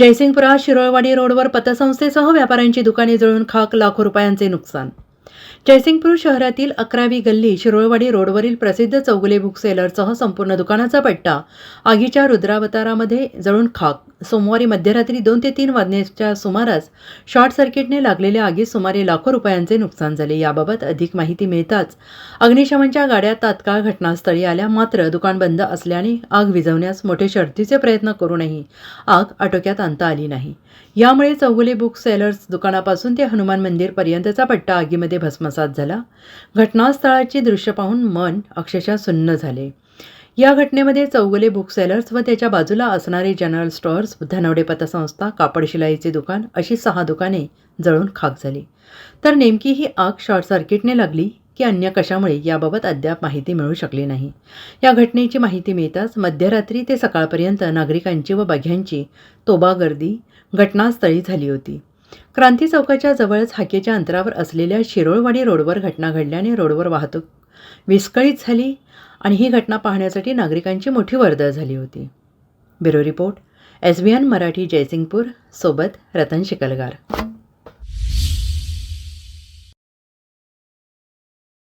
जयसिंगपुरा शिरोळवाडी रोडवर पतसंस्थेसह व्यापाऱ्यांची दुकाने जळून खाक लाखो रुपयांचे नुकसान जयसिंगपूर शहरातील अकरावी गल्ली शिरोळवाडी रोडवरील प्रसिद्ध चौगुले बुक सेलरसह संपूर्ण दुकानाचा पट्टा. आगीच्या रुद्रावतारामध्ये जळून खाक. सोमवारी मध्यरात्री दोन ते तीन वाजण्याच्या सुमारास शॉर्ट सर्किटने लागलेल्या आगीत सुमारे लाखो रुपयांचे नुकसान झाले. याबाबत अधिक माहिती मिळताच अग्निशमनच्या गाड्या तात्काळ घटनास्थळी आल्या. मात्र दुकान बंद असल्याने आग विझवण्यास मोठे शर्थीचे प्रयत्न करूनही आग आटोक्यात आणता आली नाही. यामुळे चौगुले बुक सेलर्स दुकानापासून ते हनुमान मंदिरपर्यंतचा पट्टा आगीमध्ये भस्मसात झाला. घटनास्थळाची दृश्य पाहून मन अक्षरशः सुन्न झाले. या घटनेमध्ये चौगुले बुक सेलर्स व त्याच्या बाजूला असणारे जनरल स्टोअर्स धनवडे पतसंस्था कापड शिलाईचे दुकान अशी सहा दुकाने जळून खाक झाली. तर नेमकी ही आग शॉर्ट सर्किटने लागली की अन्य कशामुळे याबाबत अद्याप माहिती मिळू शकली नाही? या घटनेची माहिती मिळताच मध्यरात्री ते सकाळपर्यंत नागरिकांची व बघ्यांची तोबा गर्दी घटनास्थळी झाली होती. क्रांती चौकाच्या जवळच हाकेच्या अंतरावर असलेल्या शिरोळवाडी रोडवर घटना घडल्याने रोडवर वाहतूक विस्कळीत झाली आणि ही घटना पाहण्यासाठी नागरिकांची मोठी वर्दळ झाली होती. Bureau report S B N Marathi Jaysingpur सोबत रतन शिकलगार.